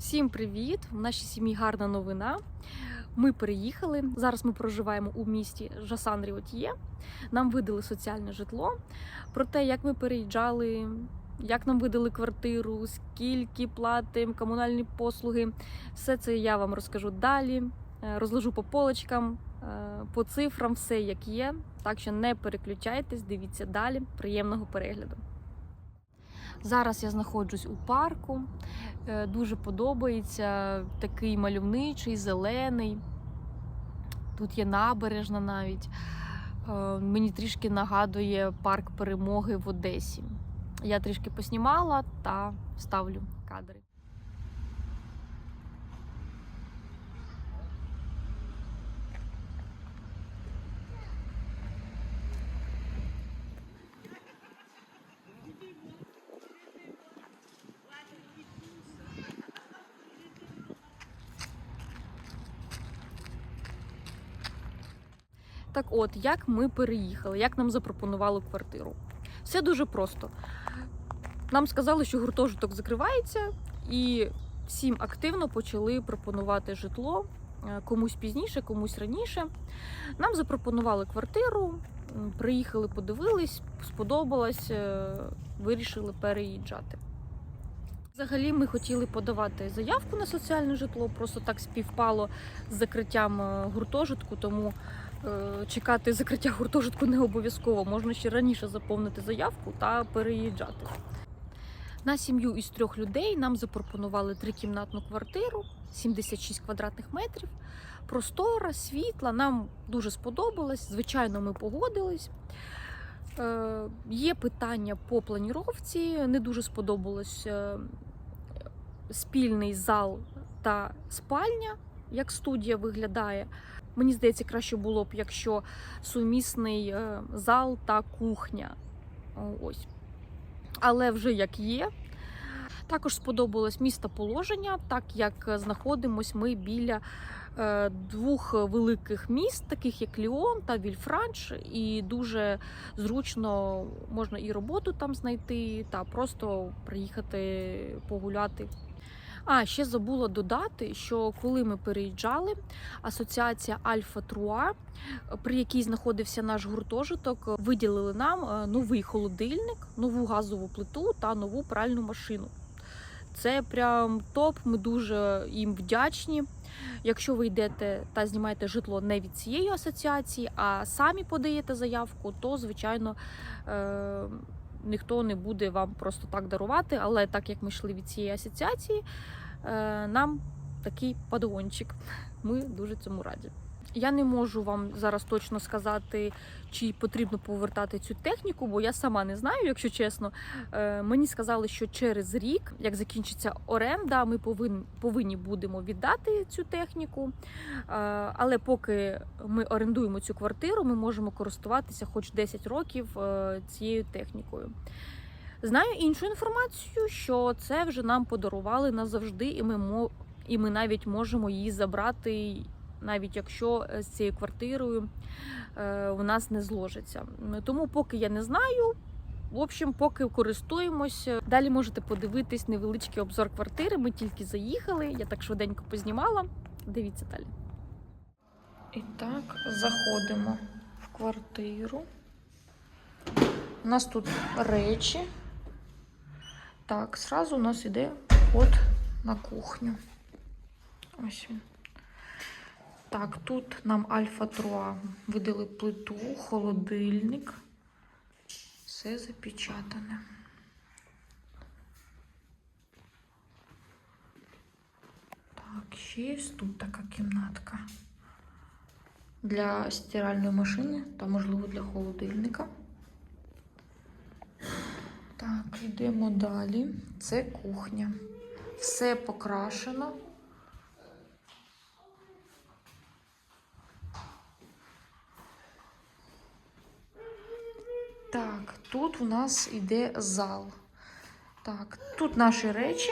Всім привіт! В нашій сім'ї гарна новина. Ми переїхали. Зараз ми проживаємо у місті Жасан Ріотьє. Нам видали соціальне житло. Про те, як ми переїжджали, як нам видали квартиру, скільки платимо, комунальні послуги. Все це я вам розкажу далі. Е, Розложу по полочкам, е, по цифрам, все як є. Так що не переключайтесь, дивіться далі. Приємного перегляду. Зараз я знаходжусь у парку. Е, Дуже подобається такий мальовничий, зелений. Тут є набережна навіть. Е, Мені трішки нагадує парк перемоги в Одесі. Я трішки поснімала та ставлю кадри. Так от, як ми переїхали, як нам запропонували квартиру. Все дуже просто. Нам сказали, що гуртожиток закривається, і всім активно почали пропонувати житло е, комусь пізніше, комусь раніше. Нам запропонували квартиру, приїхали, подивились, сподобалось, е, вирішили переїжджати. Взагалі, ми хотіли подавати заявку на соціальне житло, просто так співпало з закриттям е, гуртожитку, тому чекати закриття гуртожитку не обов'язково. Можна ще раніше заповнити заявку та переїжджати. На сім'ю із трьох людей нам запропонували трикімнатну квартиру, 76 квадратних метрів. Простора, світла. Нам дуже сподобалось. Звичайно, ми погодились. Е, є питання по планіровці. Не дуже сподобалось е, спільний зал та спальня, як студія виглядає. Мені здається, краще було б, якщо сумісний е, зал та кухня. Ось. Але вже як є. Також сподобалось містоположення, так як знаходимось ми біля е, двох великих міст, таких як Ліон та Вільфранч, і дуже зручно можна і роботу там знайти, та просто приїхати погуляти. А ще забула додати, що коли ми переїжджали, асоціація Альфа Труа, при якій знаходився наш гуртожиток, виділили нам е, новий холодильник, нову газову плиту та нову пральну машину. Це прям топ. Ми дуже їм вдячні. Якщо ви йдете та знімаєте житло не від цієї асоціації, а самі подаєте заявку, то звичайно е- ніхто не буде вам просто так дарувати. Але так як ми йшли від цієї асоціації, е- нам такий падончик. Ми дуже цьому раді. Я не можу вам зараз точно сказати, чи потрібно повертати цю техніку, бо я сама не знаю, якщо чесно. Е, Мені сказали, що через рік, як закінчиться оренда, ми повинні, будемо віддати цю техніку. Е, Але поки ми орендуємо цю квартиру, ми можемо користуватися хоч 10 років е, цією технікою. Знаю іншу інформацію, що це вже нам подарували назавжди, і ми мо- і ми навіть можемо її забрати навіть якщо е, з цією квартирою е, у нас не зложиться. Тому поки я не знаю. В общем, поки користуємось. Далі можете подивитись невеличкий обзор квартири. Ми тільки заїхали. Я так швиденько познімала. Дивіться далі. І так, заходимо в квартиру. У нас тут речі. Так, зразу у нас іде вход на кухню. Ось він. Так, тут нам Альфа Труа видали плиту, холодильник. Все запечатане. Так, ще є тут така кімнатка для стиральної машини та, можливо, для холодильника. Так, йдемо далі. Це кухня. Все покрашено. тут у нас йде зал. Так, тут наші речі.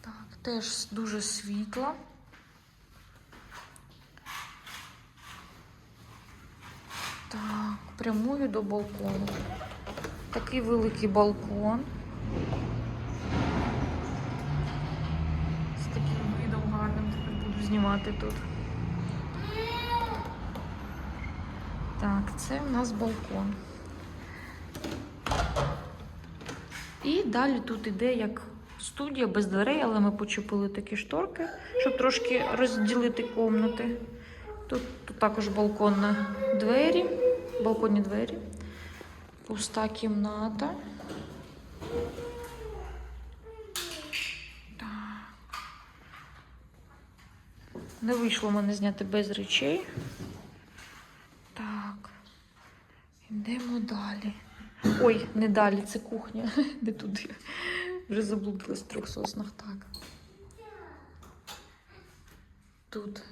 Так, теж дуже світло. Так, прямую до балкону. Такий великий балкон. З таким видом гарним тепер буду знімати тут. Так, це в нас балкон. І далі тут іде як студія без дверей, але ми почепили такі шторки, щоб трошки розділити комнати. Тут, тут також балконні двері, балконні двері, пуста кімната. Так. Не вийшло мене зняти без речей. Так. Йдемо далі. Ой, не далі, це кухня. Не туди. Вже заблудилась в трьох соснах. Так. Тут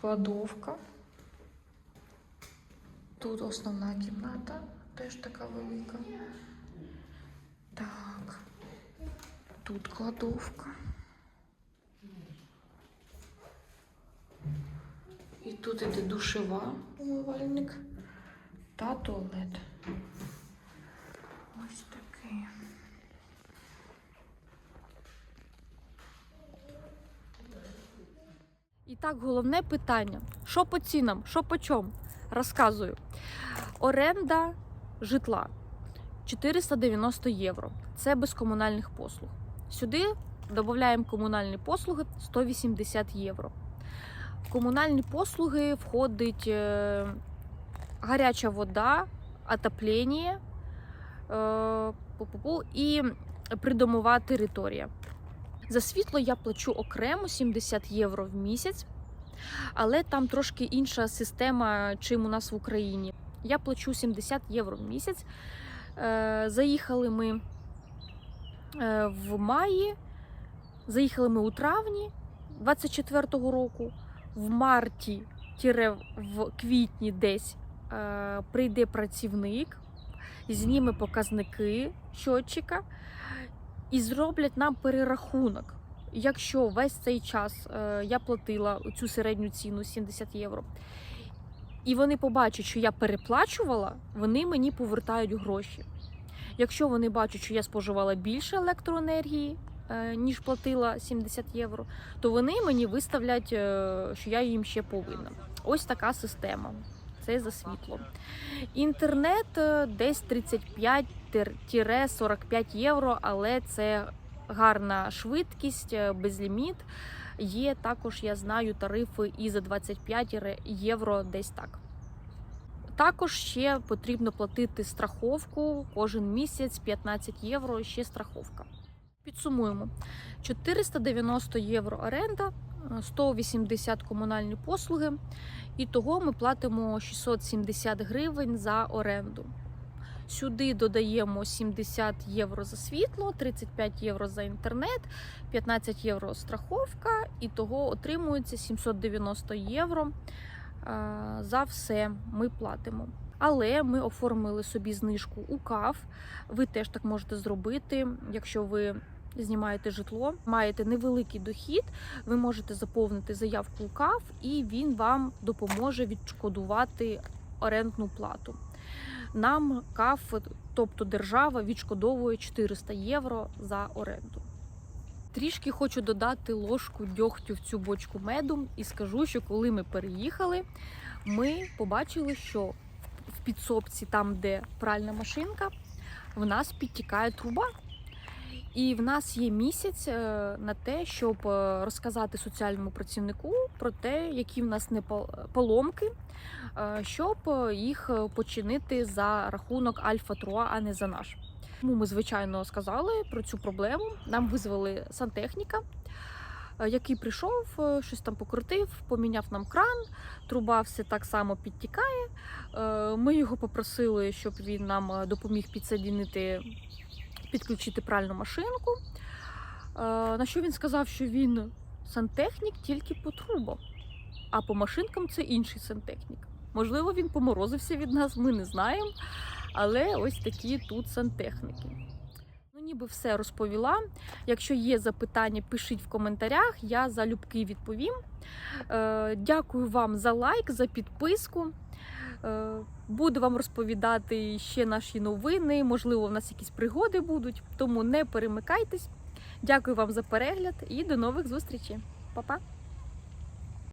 кладовка. Тут основна кімната, теж така велика. Так. Тут кладовка. І тут іде душева умивальник та туалет. Ось такий. І так, головне питання: що по цінам, що по чому? Розказую. Оренда житла 490 євро. Це без комунальних послуг. Сюди додаємо комунальні послуги 180 євро. В комунальні послуги входить гаряча вода, отоплення е, і придомова територія. За світло я плачу окремо 70 євро в місяць, але там трошки інша система, чим у нас в Україні. Я плачу 70 євро в місяць. Е, Заїхали ми е, в маї, заїхали ми у травні 24-го року, в марті, в квітні десь прийде працівник, зніме показники щотчика і зроблять нам перерахунок. Якщо весь цей час е, я платила цю середню ціну 70 євро, і вони побачать, що я переплачувала, вони мені повертають гроші. Якщо вони бачать, що я споживала більше електроенергії, е, ніж платила 70 євро, то вони мені виставлять, е, що я їм ще повинна. Ось така система. Це за світло. Інтернет е, десь 35-45 євро, але це гарна швидкість, е, безліміт. Є також, я знаю, тарифи і за 25 євро десь так. Також ще потрібно платити страховку кожен місяць 15 євро ще страховка. Підсумуємо: 490 євро оренда, 180 комунальні послуги. І того ми платимо 670 гривень за оренду. Сюди додаємо 70 євро за світло, 35 євро за інтернет, 15 євро страховка, і того отримується 790 євро за все ми платимо. Але ми оформили собі знижку у КАФ. Ви теж так можете зробити, якщо ви знімаєте житло, маєте невеликий дохід, ви можете заповнити заявку у КАФ, і він вам допоможе відшкодувати орендну плату. Нам КАФ, тобто держава, відшкодовує 400 євро за оренду. Трішки хочу додати ложку дьогтю в цю бочку меду і скажу, що коли ми переїхали, ми побачили, що в підсобці, там, де пральна машинка, в нас підтікає труба. І в нас є місяць е, на те, щоб е, розказати соціальному працівнику про те, які в нас не поломки, е, щоб їх починити за рахунок Альфа Труа, а не за наш. Тому ми, звичайно, сказали про цю проблему. Нам визвали сантехніка, який прийшов, щось там покрутив, поміняв нам кран, труба все так само підтікає. Ми його попросили, щоб він нам допоміг підсоединити підключити пральну машинку. Е, На що він сказав, що він сантехнік тільки по трубам, а по машинкам це інший сантехнік. Можливо, він поморозився від нас, ми не знаємо. Але ось такі тут сантехніки. Ну, ніби все розповіла. Якщо є запитання, пишіть в коментарях, я залюбки відповім. Е, Дякую вам за лайк, за підписку. Е, Буду вам розповідати ще наші новини. Можливо, в нас якісь пригоди будуть, тому не перемикайтесь. Дякую вам за перегляд і до нових зустрічей. Па-па!